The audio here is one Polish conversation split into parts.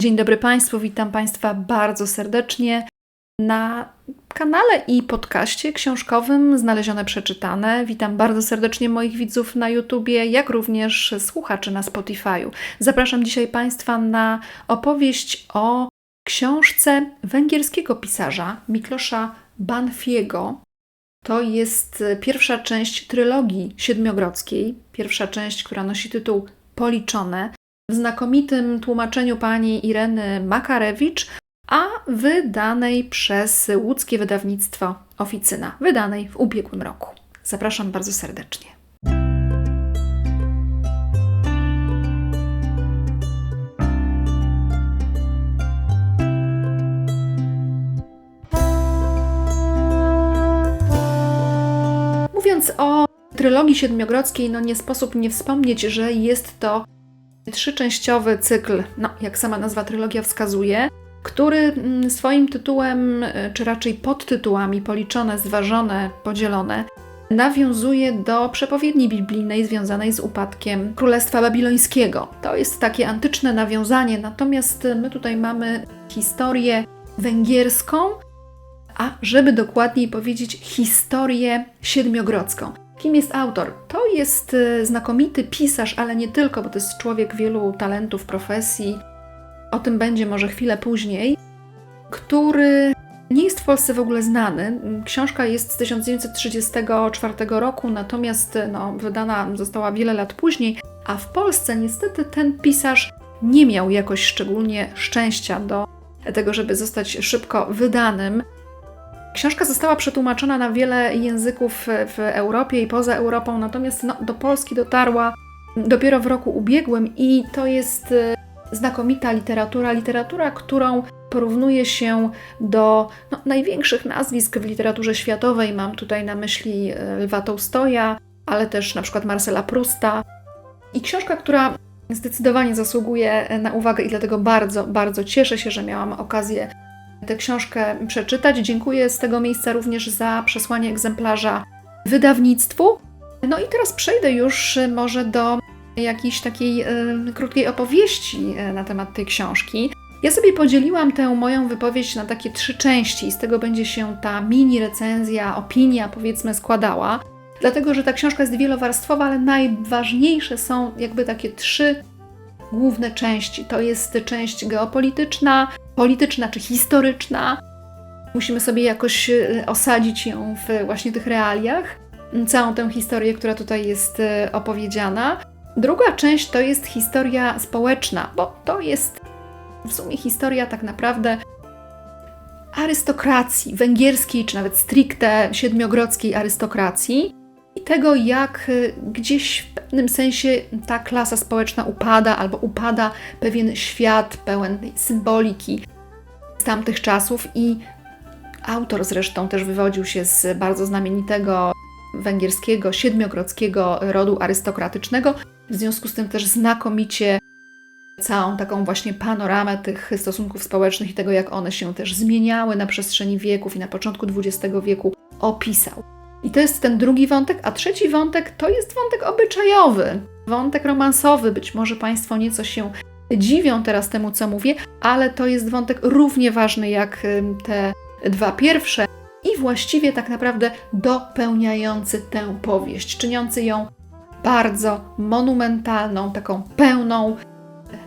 Dzień dobry Państwu, witam Państwa bardzo serdecznie na kanale i podcaście książkowym Znalezione Przeczytane. Witam bardzo serdecznie moich widzów na YouTubie, jak również słuchaczy na Spotify'u. Zapraszam dzisiaj Państwa na opowieść o książce węgierskiego pisarza Miklosza Banfiego. To jest pierwsza część trylogii siedmiogrodzkiej, pierwsza część, która nosi tytuł Policzone w znakomitym tłumaczeniu pani Ireny Makarewicz, a wydanej przez łódzkie wydawnictwo Oficyna, wydanej w ubiegłym roku. Zapraszam bardzo serdecznie. Mówiąc o trylogii siedmiogrodzkiej, no nie sposób nie wspomnieć, że jest to trzyczęściowy cykl, no jak sama nazwa trylogia wskazuje, który mm, swoim tytułem, e, czy raczej podtytułami policzone, zważone, podzielone, nawiązuje do przepowiedni biblijnej związanej z upadkiem Królestwa Babilońskiego. To jest takie antyczne nawiązanie, natomiast my tutaj mamy historię węgierską, a żeby dokładniej powiedzieć, historię siedmiogrodzką. Kim jest autor? To jest e, znakomity pisarz, ale nie tylko, bo to jest człowiek wielu talentów, profesji. O tym będzie może chwilę później, który nie jest w Polsce w ogóle znany. Książka jest z 1934 roku, natomiast no, wydana została wiele lat później, a w Polsce niestety ten pisarz nie miał jakoś szczególnie szczęścia do tego, żeby zostać szybko wydanym. Książka została przetłumaczona na wiele języków w Europie i poza Europą, natomiast no, do Polski dotarła dopiero w roku ubiegłym i to jest e, znakomita literatura, literatura, którą porównuje się do no, największych nazwisk w literaturze światowej. Mam tutaj na myśli e, Lwa Tolstoja, ale też na przykład Marcela Prusta. I książka, która zdecydowanie zasługuje na uwagę i dlatego bardzo, bardzo cieszę się, że miałam okazję tę książkę przeczytać. Dziękuję z tego miejsca również za przesłanie egzemplarza wydawnictwu. No i teraz przejdę już może do jakiejś takiej y, krótkiej opowieści e, na temat tej książki. Ja sobie podzieliłam tę moją wypowiedź na takie trzy części i z tego będzie się ta mini recenzja, opinia powiedzmy składała. Dlatego, że ta książka jest wielowarstwowa, ale najważniejsze są jakby takie trzy główne części. To jest część geopolityczna, polityczna czy historyczna. Musimy sobie jakoś e, osadzić ją w właśnie tych realiach, całą tę historię, która tutaj jest e, opowiedziana. Druga część to jest historia społeczna, bo to jest w sumie historia tak naprawdę arystokracji węgierskiej, czy nawet stricte siedmiogrodzkiej arystokracji i tego, jak e, gdzieś w pewnym sensie ta klasa społeczna upada, albo upada pewien świat pełen symboliki z tamtych czasów. I autor zresztą też wywodził się z bardzo znamienitego węgierskiego, siedmiogrodzkiego rodu arystokratycznego, w związku z tym też znakomicie całą taką właśnie panoramę tych stosunków społecznych i tego, jak one się też zmieniały na przestrzeni wieków i na początku XX wieku opisał. I to jest ten drugi wątek, a trzeci wątek to jest wątek obyczajowy, wątek romansowy. Być może Państwo nieco się dziwią teraz temu, co mówię, ale to jest wątek równie ważny jak te dwa pierwsze i właściwie tak naprawdę dopełniający tę powieść, czyniący ją bardzo monumentalną, taką pełną,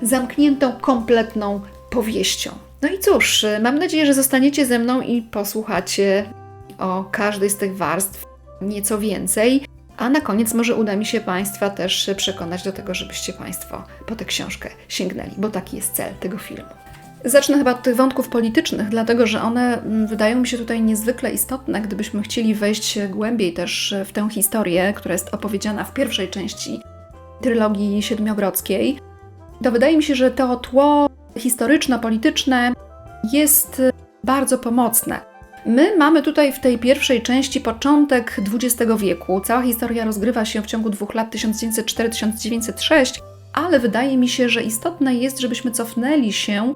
zamkniętą, kompletną powieścią. No i cóż, mam nadzieję, że zostaniecie ze mną i posłuchacie o każdej z tych warstw nieco więcej. A na koniec może uda mi się Państwa też przekonać do tego, żebyście Państwo po tę książkę sięgnęli, bo taki jest cel tego filmu. Zacznę chyba od tych wątków politycznych, dlatego że one mm, wydają mi się tutaj niezwykle istotne, gdybyśmy chcieli wejść głębiej też w tę historię, która jest opowiedziana w pierwszej części trylogii siedmiogrodzkiej. To wydaje mi się, że to tło historyczno-polityczne jest bardzo pomocne. My mamy tutaj w tej pierwszej części początek XX wieku. Cała historia rozgrywa się w ciągu dwóch lat 1904-1906, ale wydaje mi się, że istotne jest, żebyśmy cofnęli się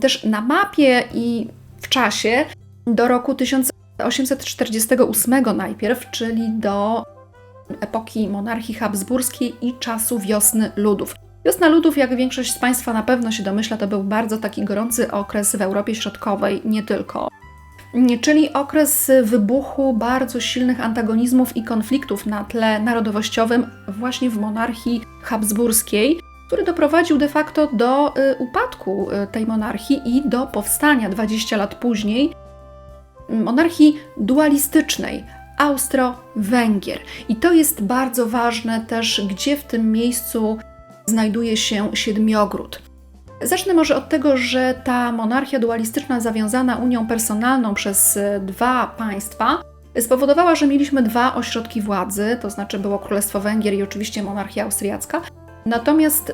też na mapie i w czasie do roku 1848 najpierw, czyli do epoki monarchii habsburskiej i czasu wiosny ludów. Wiosna ludów, jak większość z Państwa na pewno się domyśla, to był bardzo taki gorący okres w Europie Środkowej, nie tylko. Czyli okres wybuchu bardzo silnych antagonizmów i konfliktów na tle narodowościowym właśnie w monarchii habsburskiej, który doprowadził de facto do y, upadku y, tej monarchii i do powstania 20 lat później monarchii dualistycznej Austro-Węgier. I to jest bardzo ważne też, gdzie w tym miejscu znajduje się Siedmiogród. Zacznę może od tego, że ta monarchia dualistyczna zawiązana unią personalną przez y, dwa państwa spowodowała, że mieliśmy dwa ośrodki władzy, to znaczy było Królestwo Węgier i oczywiście monarchia austriacka. Natomiast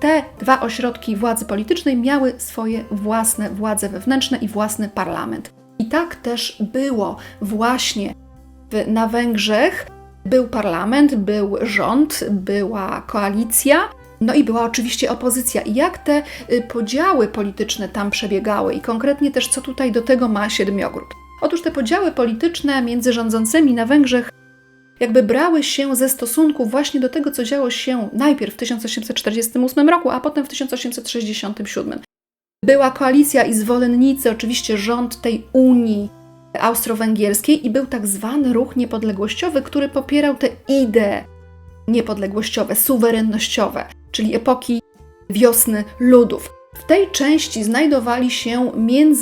te dwa ośrodki władzy politycznej miały swoje własne władze wewnętrzne i własny parlament. I tak też było właśnie na Węgrzech. Był parlament, był rząd, była koalicja, no i była oczywiście opozycja. I jak te y, podziały polityczne tam przebiegały i konkretnie też co tutaj do tego ma Siedmiogród? Otóż te podziały polityczne między rządzącymi na Węgrzech jakby brały się ze stosunku właśnie do tego, co działo się najpierw w 1848 roku, a potem w 1867. Była koalicja i zwolennicy, oczywiście rząd tej Unii austro-węgierskiej i był tak zwany ruch niepodległościowy, który popierał te idee niepodległościowe, suwerennościowe, czyli epoki wiosny ludów. W tej części znajdowali się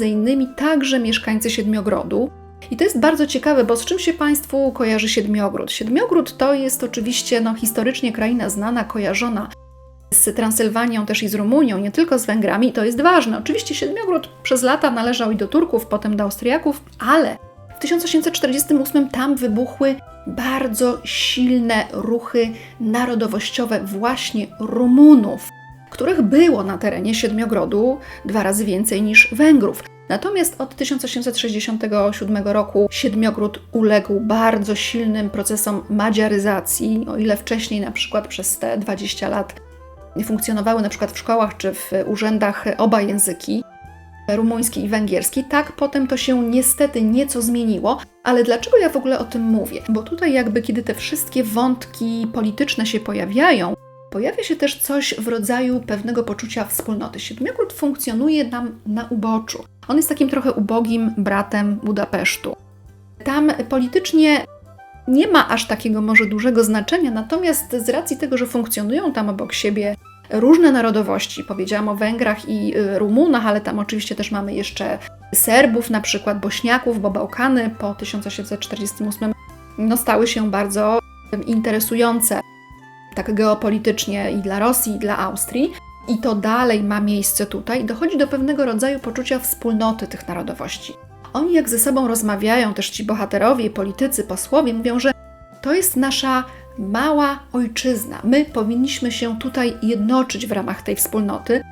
innymi także mieszkańcy Siedmiogrodu, i to jest bardzo ciekawe, bo z czym się Państwu kojarzy Siedmiogród? Siedmiogród to jest oczywiście no, historycznie kraina znana, kojarzona z Transylwanią też i z Rumunią, nie tylko z Węgrami, i to jest ważne. Oczywiście Siedmiogród przez lata należał i do Turków, potem do Austriaków, ale w 1848 tam wybuchły bardzo silne ruchy narodowościowe właśnie Rumunów, których było na terenie Siedmiogrodu dwa razy więcej niż Węgrów. Natomiast od 1867 roku Siedmiogród uległ bardzo silnym procesom madziaryzacji, o ile wcześniej na przykład przez te 20 lat funkcjonowały na przykład w szkołach czy w urzędach oba języki, rumuński i węgierski, tak potem to się niestety nieco zmieniło, ale dlaczego ja w ogóle o tym mówię? Bo tutaj jakby kiedy te wszystkie wątki polityczne się pojawiają, pojawia się też coś w rodzaju pewnego poczucia wspólnoty. Siedmiogród funkcjonuje nam na uboczu. On jest takim trochę ubogim bratem Budapesztu. Tam politycznie nie ma aż takiego może dużego znaczenia, natomiast z racji tego, że funkcjonują tam obok siebie różne narodowości, powiedziałam o Węgrach i y, Rumunach, ale tam oczywiście też mamy jeszcze Serbów, na przykład Bośniaków, bo Bałkany po 1848 no, stały się bardzo interesujące tak geopolitycznie i dla Rosji, i dla Austrii. I to dalej ma miejsce tutaj, dochodzi do pewnego rodzaju poczucia wspólnoty tych narodowości. Oni, jak ze sobą rozmawiają, też ci bohaterowie, politycy, posłowie, mówią, że to jest nasza mała ojczyzna. My powinniśmy się tutaj jednoczyć w ramach tej wspólnoty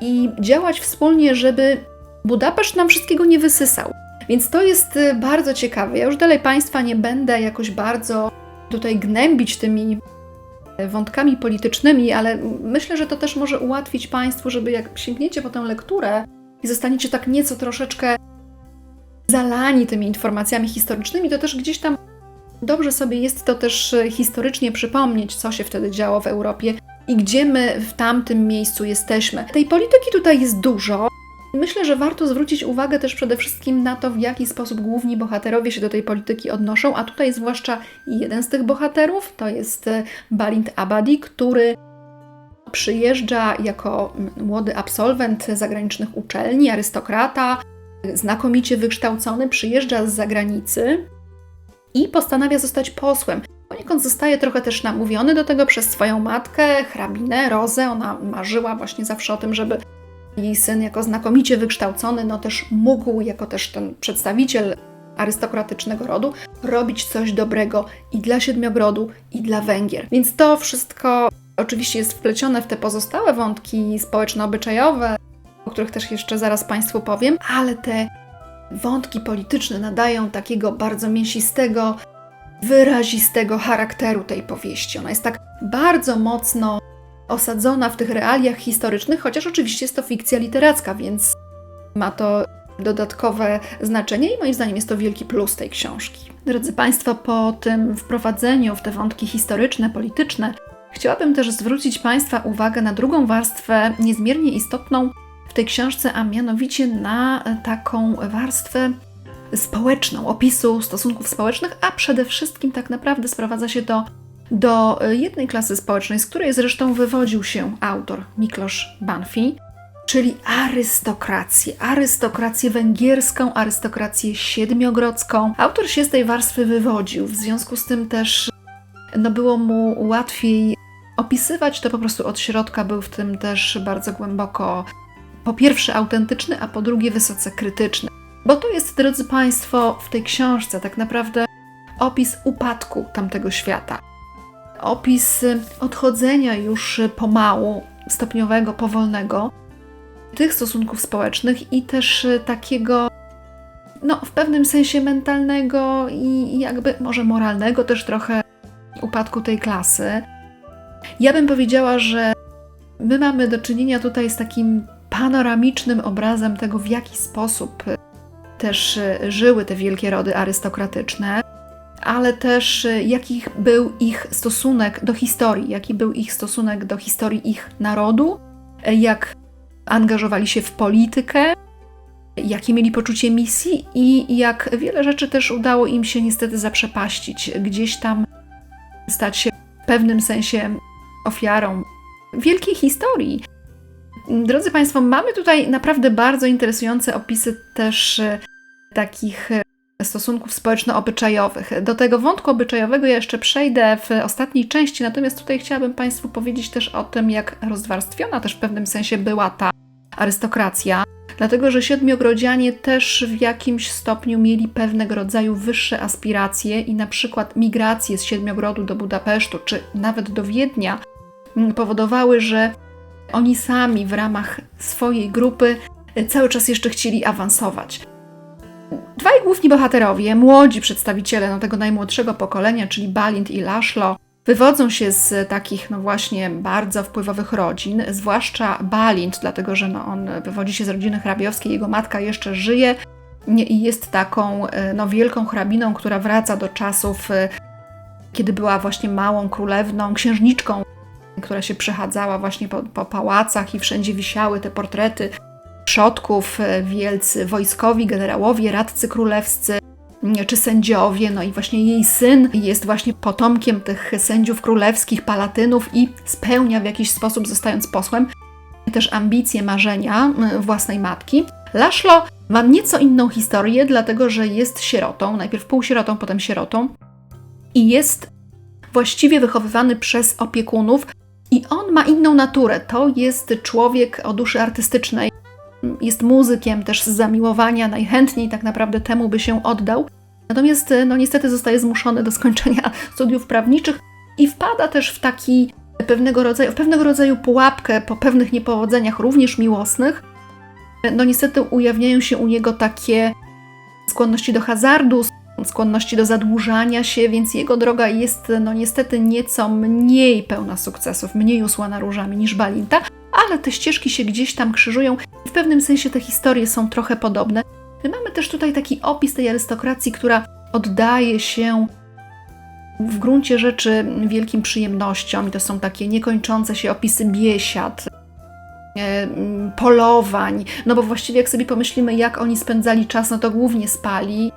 i działać wspólnie, żeby Budapeszt nam wszystkiego nie wysysał. Więc to jest y, bardzo ciekawe. Ja już dalej Państwa nie będę jakoś bardzo tutaj gnębić tymi wątkami politycznymi, ale myślę, że to też może ułatwić Państwu, żeby jak sięgniecie po tę lekturę i zostaniecie tak nieco troszeczkę zalani tymi informacjami historycznymi, to też gdzieś tam dobrze sobie jest to też historycznie przypomnieć, co się wtedy działo w Europie i gdzie my w tamtym miejscu jesteśmy. Tej polityki tutaj jest dużo. Myślę, że warto zwrócić uwagę też przede wszystkim na to, w jaki sposób główni bohaterowie się do tej polityki odnoszą, a tutaj zwłaszcza jeden z tych bohaterów to jest e, Balint Abadi, który przyjeżdża jako młody absolwent zagranicznych uczelni, arystokrata, znakomicie wykształcony, przyjeżdża z zagranicy i postanawia zostać posłem. Poniekąd zostaje trochę też namówiony do tego przez swoją matkę, hrabinę Rozę. Ona marzyła właśnie zawsze o tym, żeby jej syn jako znakomicie wykształcony, no też mógł, jako też ten przedstawiciel arystokratycznego rodu, robić coś dobrego i dla Siedmiogrodu, i dla Węgier. Więc to wszystko oczywiście jest wplecione w te pozostałe wątki społeczno-obyczajowe, o których też jeszcze zaraz Państwu powiem, ale te wątki polityczne nadają takiego bardzo mięsistego, wyrazistego charakteru tej powieści. Ona jest tak bardzo mocno osadzona w tych realiach historycznych, chociaż oczywiście jest to fikcja literacka, więc ma to dodatkowe znaczenie i moim zdaniem jest to wielki plus tej książki. Drodzy Państwo, po tym wprowadzeniu w te wątki historyczne, polityczne, Chciałabym też zwrócić Państwa uwagę na drugą warstwę, niezmiernie istotną w tej książce, a mianowicie na taką warstwę społeczną, opisu stosunków społecznych, a przede wszystkim tak naprawdę sprowadza się to do jednej klasy społecznej, z której zresztą wywodził się autor Miklosz Banfi, czyli arystokrację. Arystokrację węgierską, arystokrację siedmiogrodzką. Autor się z tej warstwy wywodził, w związku z tym też no było mu łatwiej opisywać to po prostu od środka, był w tym też bardzo głęboko po pierwsze autentyczny, a po drugie wysoce krytyczny. Bo to jest, drodzy Państwo, w tej książce tak naprawdę opis upadku tamtego świata. Opis odchodzenia już pomału, stopniowego, powolnego tych stosunków społecznych i też takiego, no, w pewnym sensie mentalnego i jakby może moralnego też trochę upadku tej klasy. Ja bym powiedziała, że my mamy do czynienia tutaj z takim panoramicznym obrazem tego, w jaki sposób też żyły te wielkie rody arystokratyczne, ale też jaki był ich stosunek do historii, jaki był ich stosunek do historii ich narodu, jak angażowali się w politykę, jakie mieli poczucie misji i jak wiele rzeczy też udało im się niestety zaprzepaścić, gdzieś tam stać się w pewnym sensie ofiarą wielkiej historii. Drodzy Państwo, mamy tutaj naprawdę bardzo interesujące opisy też e, takich e, stosunków społeczno-obyczajowych. Do tego wątku obyczajowego ja jeszcze przejdę w ostatniej części, natomiast tutaj chciałabym Państwu powiedzieć też o tym, jak rozwarstwiona też w pewnym sensie była ta arystokracja, dlatego że siedmiogrodzianie też w jakimś stopniu mieli pewnego rodzaju wyższe aspiracje i na przykład migracje z Siedmiogrodu do Budapesztu, czy nawet do Wiednia powodowały, że oni sami w ramach swojej grupy cały czas jeszcze chcieli awansować. Dwaj główni bohaterowie, młodzi przedstawiciele no, tego najmłodszego pokolenia, czyli Balint i Laszlo, wywodzą się z takich, no właśnie, bardzo wpływowych rodzin, zwłaszcza Balint, dlatego że no, on wywodzi się z rodziny hrabiowskiej, jego matka jeszcze żyje i jest taką e, no, wielką hrabiną, która wraca do czasów, e, kiedy była właśnie małą królewną, księżniczką, która się przechadzała właśnie po, po pałacach i wszędzie wisiały te portrety przodków, e, wielcy wojskowi, generałowie, radcy królewscy, czy sędziowie, no i właśnie jej syn jest właśnie potomkiem tych sędziów królewskich, palatynów i spełnia w jakiś sposób, zostając posłem, też ambicje, marzenia własnej matki. Laszlo ma nieco inną historię, dlatego że jest sierotą, najpierw półsierotą, potem sierotą i jest właściwie wychowywany przez opiekunów i on ma inną naturę. To jest człowiek o duszy artystycznej, jest muzykiem też z zamiłowania, najchętniej tak naprawdę temu by się oddał. Natomiast no niestety zostaje zmuszony do skończenia studiów prawniczych i wpada też w taki pewnego rodzaju, w pewnego rodzaju pułapkę po pewnych niepowodzeniach, również miłosnych. No niestety ujawniają się u niego takie skłonności do hazardu, skłonności do zadłużania się, więc jego droga jest no niestety nieco mniej pełna sukcesów, mniej usłana różami niż Balinta, ale te ścieżki się gdzieś tam krzyżują i w pewnym sensie te historie są trochę podobne. Mamy też tutaj taki opis tej arystokracji, która oddaje się w gruncie rzeczy wielkim przyjemnościom i to są takie niekończące się opisy biesiad, e, polowań, no bo właściwie jak sobie pomyślimy, jak oni spędzali czas, no to głównie spali,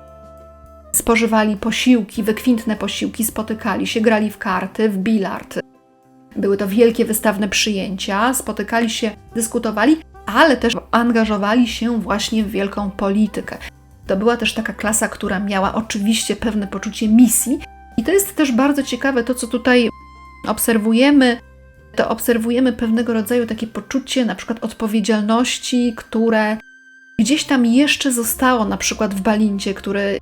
spożywali posiłki, wykwintne posiłki, spotykali się, grali w karty, w bilard. Były to wielkie wystawne przyjęcia, spotykali się, dyskutowali, ale też angażowali się właśnie w wielką politykę. To była też taka klasa, która miała oczywiście pewne poczucie misji, i to jest też bardzo ciekawe to, co tutaj obserwujemy. To obserwujemy pewnego rodzaju takie poczucie na przykład odpowiedzialności, które gdzieś tam jeszcze zostało, na przykład w Balincie, który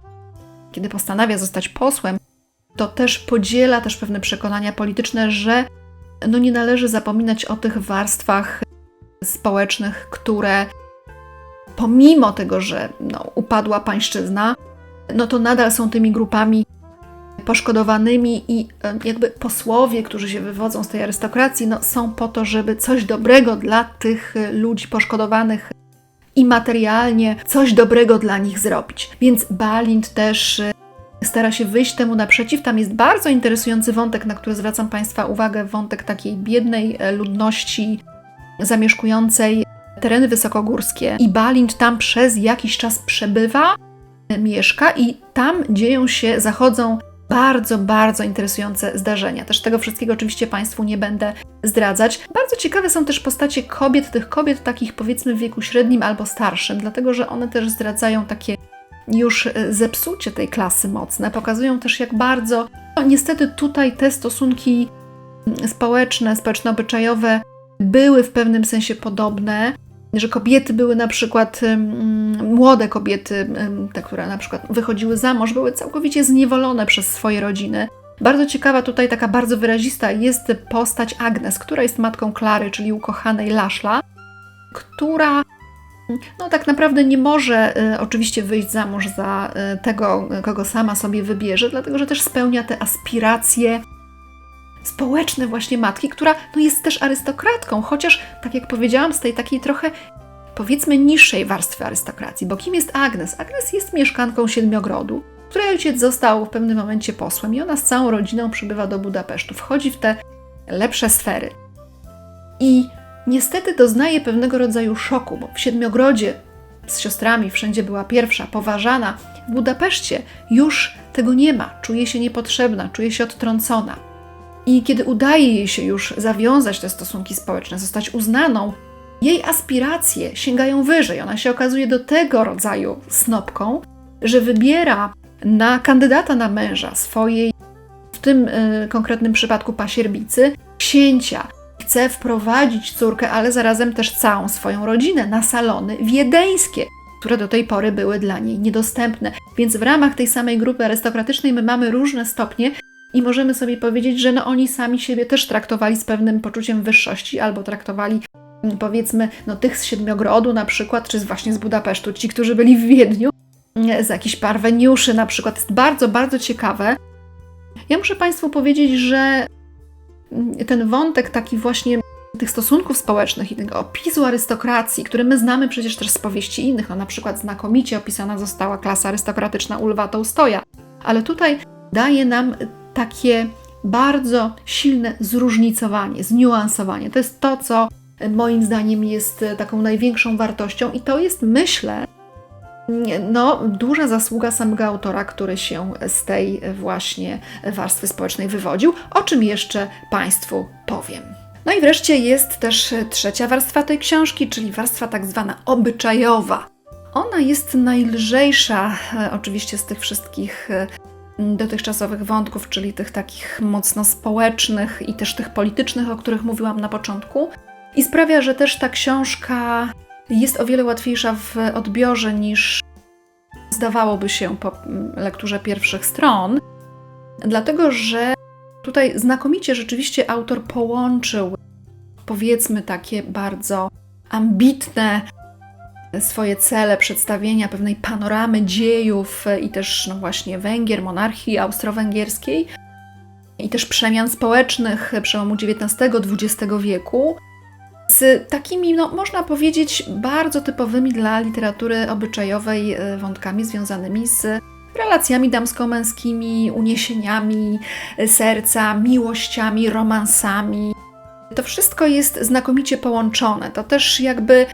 kiedy postanawia zostać posłem, to też podziela też pewne przekonania polityczne, że no nie należy zapominać o tych warstwach społecznych, które pomimo tego, że no, upadła pańszczyzna, no to nadal są tymi grupami poszkodowanymi i jakby posłowie, którzy się wywodzą z tej arystokracji, no, są po to, żeby coś dobrego dla tych ludzi poszkodowanych i materialnie, coś dobrego dla nich zrobić. Więc Balint też z stara się wyjść temu naprzeciw. Tam jest bardzo interesujący wątek, na który zwracam Państwa uwagę, wątek takiej biednej e, ludności zamieszkującej tereny wysokogórskie. I Balint tam przez jakiś czas przebywa, mieszka i tam dzieją się, zachodzą bardzo, bardzo interesujące zdarzenia. Też tego wszystkiego oczywiście Państwu nie będę zdradzać. Bardzo ciekawe są też postacie kobiet, tych kobiet takich powiedzmy w wieku średnim albo starszym, dlatego że one też zdradzają takie już e, zepsucie tej klasy mocne. Pokazują też, jak bardzo no, niestety tutaj te stosunki mm, społeczne, społeczno-obyczajowe były w pewnym sensie podobne, że kobiety były na przykład, młode kobiety, te, które na przykład wychodziły za mąż, były całkowicie zniewolone przez swoje rodziny. Bardzo ciekawa tutaj, taka bardzo wyrazista jest postać Agnes, która jest matką Klary, czyli ukochanej Laszla, która no tak naprawdę nie może y, oczywiście wyjść za mąż za y, tego, kogo sama sobie wybierze, dlatego że też spełnia te aspiracje społeczne właśnie matki, która no, jest też arystokratką, chociaż tak jak powiedziałam, z tej takiej trochę powiedzmy niższej warstwy arystokracji, bo kim jest Agnes? Agnes jest mieszkanką Siedmiogrodu, której ojciec został w pewnym momencie posłem i ona z całą rodziną przybywa do Budapesztu, wchodzi w te lepsze sfery. I niestety doznaje pewnego rodzaju szoku, bo w Siedmiogrodzie z siostrami wszędzie była pierwsza, poważana. W Budapeszcie już tego nie ma, czuje się niepotrzebna, czuje się odtrącona. I kiedy udaje jej się już zawiązać te stosunki społeczne, zostać uznaną, jej aspiracje sięgają wyżej. Ona się okazuje do tego rodzaju snopką, że wybiera na kandydata na męża swojej, w tym y, konkretnym przypadku pasierbicy, księcia. Chce wprowadzić córkę, ale zarazem też całą swoją rodzinę na salony wiedeńskie, które do tej pory były dla niej niedostępne. Więc w ramach tej samej grupy arystokratycznej my mamy różne stopnie i możemy sobie powiedzieć, że no oni sami siebie też traktowali z pewnym poczuciem wyższości, albo traktowali mm, powiedzmy no tych z Siedmiogrodu na przykład, czy właśnie z Budapesztu, ci, którzy byli w Wiedniu, mm, z jakichś parweniuszy na przykład. Jest bardzo, bardzo ciekawe. Ja muszę Państwu powiedzieć, że mm, ten wątek taki właśnie tych stosunków społecznych i tego opisu arystokracji, który my znamy przecież też z powieści innych, no na przykład znakomicie opisana została klasa arystokratyczna u Lwa Tołstoja, ale tutaj daje nam takie bardzo silne zróżnicowanie, zniuansowanie. To jest to, co moim zdaniem jest taką największą wartością, i to jest, myślę, no, duża zasługa samego autora, który się z tej właśnie warstwy społecznej wywodził, o czym jeszcze Państwu powiem. No i wreszcie jest też trzecia warstwa tej książki, czyli warstwa tak zwana obyczajowa. Ona jest najlżejsza, e, oczywiście, z tych wszystkich e, dotychczasowych wątków, czyli tych takich mocno społecznych i też tych politycznych, o których mówiłam na początku. I sprawia, że też ta książka jest o wiele łatwiejsza w odbiorze niż zdawałoby się po lekturze pierwszych stron, dlatego że tutaj znakomicie rzeczywiście autor połączył, powiedzmy, takie bardzo ambitne swoje cele przedstawienia pewnej panoramy dziejów i też no właśnie Węgier, monarchii austro-węgierskiej i też przemian społecznych przełomu XIX-XX wieku z takimi, no, można powiedzieć, bardzo typowymi dla literatury obyczajowej e, wątkami związanymi z relacjami damsko-męskimi, uniesieniami serca, miłościami, romansami. To wszystko jest znakomicie połączone. To też jakby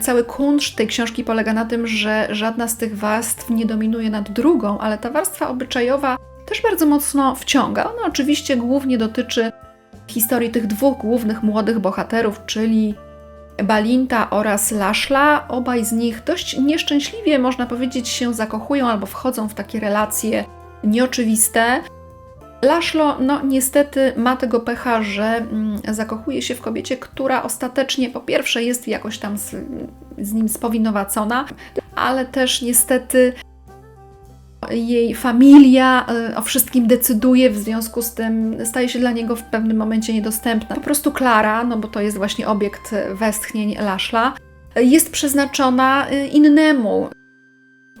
Cały kunszt tej książki polega na tym, że żadna z tych warstw nie dominuje nad drugą, ale ta warstwa obyczajowa też bardzo mocno wciąga. Ona oczywiście głównie dotyczy historii tych dwóch głównych młodych bohaterów, czyli Balinta oraz Laszla. Obaj z nich dość nieszczęśliwie, można powiedzieć, się zakochują albo wchodzą w takie relacje nieoczywiste. Laszlo, no niestety ma tego pecha, że mm, zakochuje się w kobiecie, która ostatecznie po pierwsze jest jakoś tam z, z nim spowinowacona, ale też niestety jej familia y, o wszystkim decyduje, w związku z tym staje się dla niego w pewnym momencie niedostępna. Po prostu Klara, no bo to jest właśnie obiekt westchnień Laszla, jest przeznaczona y, innemu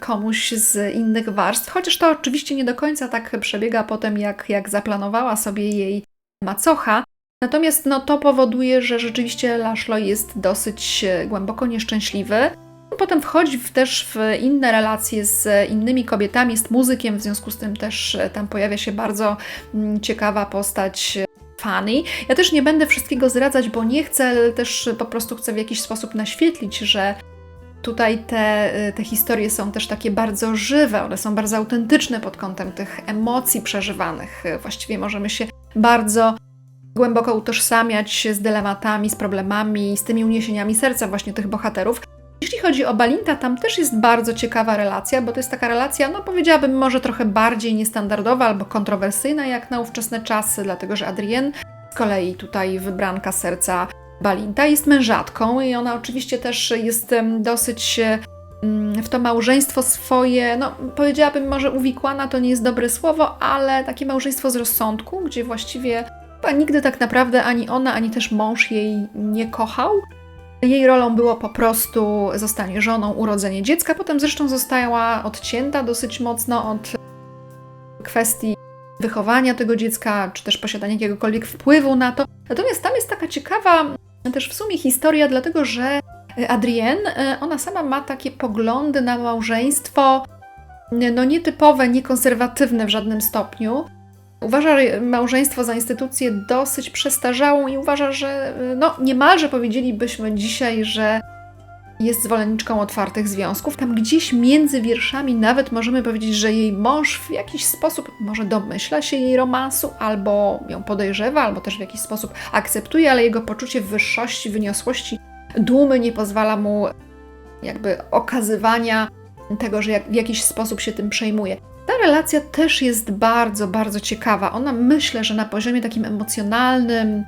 komuś z innych warstw, chociaż to oczywiście nie do końca tak przebiega potem, jak, jak zaplanowała sobie jej macocha. Natomiast no, to powoduje, że rzeczywiście Laszlo jest dosyć e, głęboko nieszczęśliwy. Potem wchodzi też w inne relacje z innymi kobietami, jest muzykiem, w związku z tym też e, tam pojawia się bardzo mm, ciekawa postać e, Fanny. Ja też nie będę wszystkiego zdradzać, bo nie chcę, też po prostu chcę w jakiś sposób naświetlić, że tutaj te, e, te historie są też takie bardzo żywe, one są bardzo autentyczne pod kątem tych emocji przeżywanych. Właściwie możemy się bardzo głęboko utożsamiać z dylematami, z problemami, z tymi uniesieniami serca właśnie tych bohaterów. Jeśli chodzi o Balinta, tam też jest bardzo ciekawa relacja, bo to jest taka relacja, no powiedziałabym, może trochę bardziej niestandardowa albo kontrowersyjna jak na ówczesne czasy, dlatego że Adrienne, z kolei tutaj wybranka serca Balinta, jest mężatką i ona oczywiście też jest dosyć w to małżeństwo swoje, no powiedziałabym może uwikłana to nie jest dobre słowo, ale takie małżeństwo z rozsądku, gdzie właściwie chyba nigdy tak naprawdę ani ona, ani też mąż jej nie kochał. Jej rolą było po prostu zostanie żoną, urodzenie dziecka, potem zresztą została odcięta dosyć mocno od kwestii wychowania tego dziecka, czy też posiadania jakiegokolwiek wpływu na to. Natomiast tam jest taka ciekawa też w sumie historia, dlatego że Adrienne, ona sama ma takie poglądy na małżeństwo, no nietypowe, niekonserwatywne w żadnym stopniu. Uważa małżeństwo za instytucję dosyć przestarzałą i uważa, że no, niemalże powiedzielibyśmy dzisiaj, że jest zwolenniczką otwartych związków. Tam gdzieś między wierszami nawet możemy powiedzieć, że jej mąż w jakiś sposób może domyśla się jej romansu, albo ją podejrzewa, albo też w jakiś sposób akceptuje, ale jego poczucie wyższości, wyniosłości, dumy nie pozwala mu jakby okazywania tego, że w jakiś sposób się tym przejmuje. Ta relacja też jest bardzo, bardzo ciekawa. Ona myślę, że na poziomie takim emocjonalnym,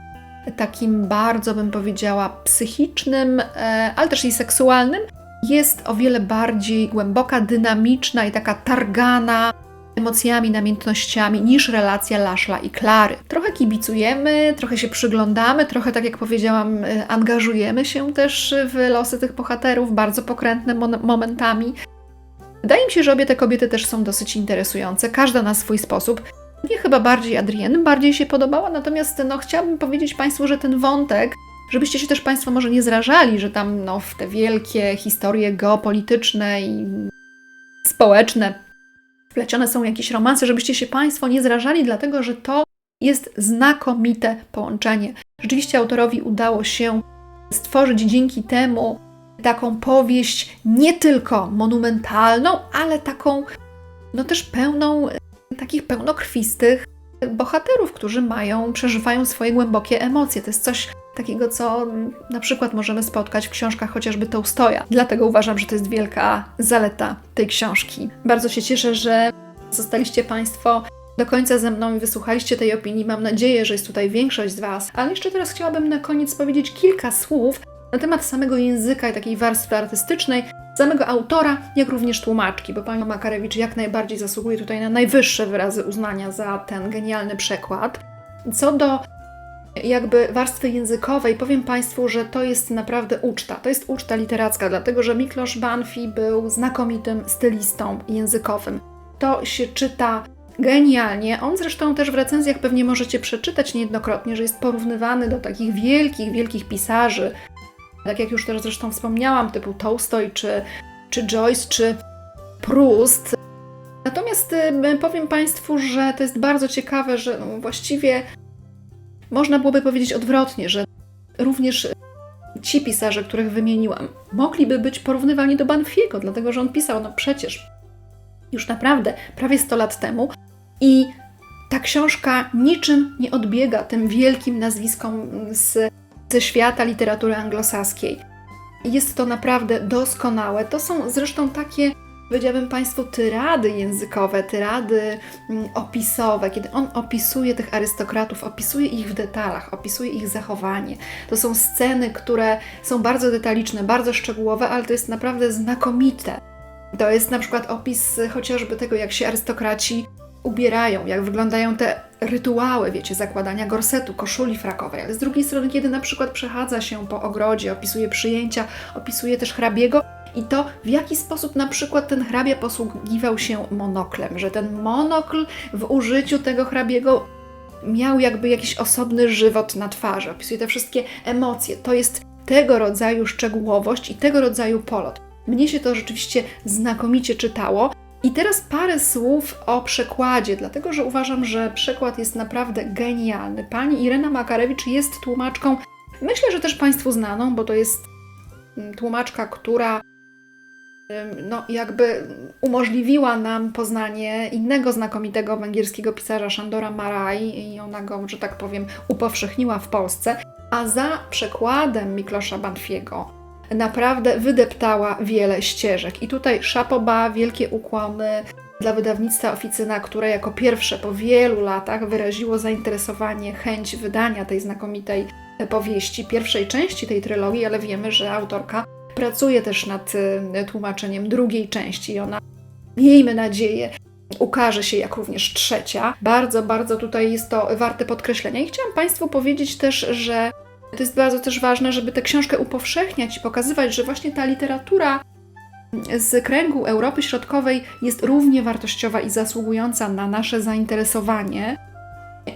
takim bardzo bym powiedziała psychicznym, e, ale też i seksualnym, jest o wiele bardziej głęboka, dynamiczna i taka targana emocjami, namiętnościami niż relacja Laszla i Klary. Trochę kibicujemy, trochę się przyglądamy, trochę, tak jak powiedziałam, e, angażujemy się też w losy tych bohaterów, bardzo pokrętne momentami. Wydaje mi się, że obie te kobiety też są dosyć interesujące, każda na swój sposób. Mnie chyba bardziej Adrienne bardziej się podobała, natomiast no, chciałabym powiedzieć Państwu, że ten wątek, żebyście się też Państwo może nie zrażali, że tam no, w te wielkie historie geopolityczne i społeczne wplecione są jakieś romanse, żebyście się Państwo nie zrażali, dlatego że to jest znakomite połączenie. Rzeczywiście autorowi udało się stworzyć dzięki temu taką powieść nie tylko monumentalną, ale taką, no też pełną takich pełnokrwistych bohaterów, którzy mają, przeżywają swoje głębokie emocje. To jest coś takiego, co na przykład możemy spotkać w książkach chociażby Tolstoja. Dlatego uważam, że to jest wielka zaleta tej książki. Bardzo się cieszę, że zostaliście Państwo do końca ze mną i wysłuchaliście tej opinii. Mam nadzieję, że jest tutaj większość z Was. Ale jeszcze teraz chciałabym na koniec powiedzieć kilka słów na temat samego języka i takiej warstwy artystycznej, samego autora, jak również tłumaczki, bo pani Makarewicz jak najbardziej zasługuje tutaj na najwyższe wyrazy uznania za ten genialny przekład. Co do jakby warstwy językowej, powiem Państwu, że to jest naprawdę uczta. To jest uczta literacka, dlatego że Miklosz Banfi był znakomitym stylistą językowym. To się czyta genialnie. On zresztą też w recenzjach pewnie możecie przeczytać niejednokrotnie, że jest porównywany do takich wielkich, wielkich pisarzy, tak jak już też zresztą wspomniałam, typu Tolstoj, czy, czy Joyce, czy Proust. Natomiast y, powiem Państwu, że to jest bardzo ciekawe, że no, właściwie można byłoby powiedzieć odwrotnie, że również ci pisarze, których wymieniłam, mogliby być porównywani do Banfiego, dlatego że on pisał, no przecież już naprawdę prawie 100 lat temu i ta książka niczym nie odbiega tym wielkim nazwiskom z ze świata literatury anglosaskiej. Jest to naprawdę doskonałe. To są zresztą takie, powiedziałabym Państwu, tyrady językowe, tyrady mm, opisowe, kiedy on opisuje tych arystokratów, opisuje ich w detalach, opisuje ich zachowanie. To są sceny, które są bardzo detaliczne, bardzo szczegółowe, ale to jest naprawdę znakomite. To jest na przykład opis chociażby tego, jak się arystokraci ubierają, jak wyglądają te rytuały, wiecie, zakładania gorsetu, koszuli frakowej, ale z drugiej strony, kiedy na przykład przechadza się po ogrodzie, opisuje przyjęcia, opisuje też hrabiego i to, w jaki sposób na przykład ten hrabia posługiwał się monoklem, że ten monokl w użyciu tego hrabiego miał jakby jakiś osobny żywot na twarzy, opisuje te wszystkie emocje. To jest tego rodzaju szczegółowość i tego rodzaju polot. Mnie się to rzeczywiście znakomicie czytało. I teraz parę słów o przekładzie, dlatego że uważam, że przekład jest naprawdę genialny. Pani Irena Makarewicz jest tłumaczką, myślę, że też Państwu znaną, bo to jest mm, tłumaczka, która no, jakby umożliwiła nam poznanie innego znakomitego węgierskiego pisarza Szandora Maraj i ona go, że tak powiem, upowszechniła w Polsce. A za przekładem Miklosza Banfiego naprawdę wydeptała wiele ścieżek. I tutaj szapoba, wielkie ukłony dla wydawnictwa Oficyna, które jako pierwsze po wielu latach wyraziło zainteresowanie, chęć wydania tej znakomitej powieści, pierwszej części tej trylogii, ale wiemy, że autorka pracuje też nad y, tłumaczeniem drugiej części i ona, miejmy nadzieję, ukaże się jak również trzecia. Bardzo, bardzo tutaj jest to warte podkreślenia. I chciałam Państwu powiedzieć też, że to jest bardzo też ważne, żeby tę książkę upowszechniać i pokazywać, że właśnie ta literatura z kręgu Europy Środkowej jest równie wartościowa i zasługująca na nasze zainteresowanie.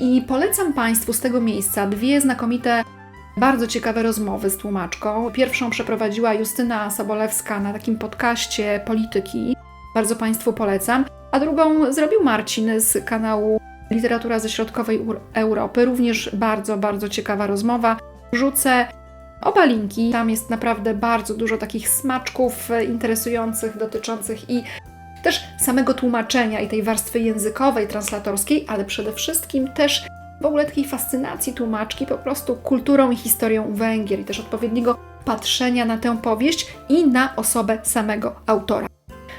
I polecam Państwu z tego miejsca dwie znakomite, bardzo ciekawe rozmowy z tłumaczką. Pierwszą przeprowadziła Justyna Sobolewska na takim podcaście polityki. Bardzo Państwu polecam. A drugą zrobił Marcin z kanału Literatura ze Środkowej Europy. Również bardzo, bardzo ciekawa rozmowa. Wrzucę oba linki. Tam jest naprawdę bardzo dużo takich smaczków e, interesujących, dotyczących i też samego tłumaczenia i tej warstwy językowej, translatorskiej, ale przede wszystkim też w ogóle takiej fascynacji tłumaczki po prostu kulturą i historią Węgier i też odpowiedniego patrzenia na tę powieść i na osobę samego autora.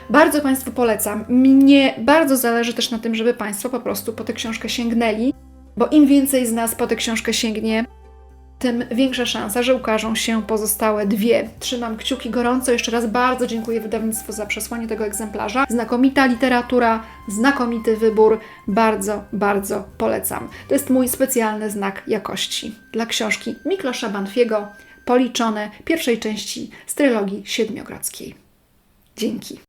Bardzo Państwu polecam. Mnie bardzo zależy też na tym, żeby Państwo po prostu po tę książkę sięgnęli, bo im więcej z nas po tę książkę sięgnie, tym większa szansa, że ukażą się pozostałe dwie. Trzymam kciuki gorąco. Jeszcze raz bardzo dziękuję wydawnictwu za przesłanie tego egzemplarza. Znakomita literatura, znakomity wybór. Bardzo, bardzo polecam. To jest mój specjalny znak jakości dla książki Miklosza Banfiego, policzone pierwszej części z trylogii siedmiogrodzkiej. Dzięki.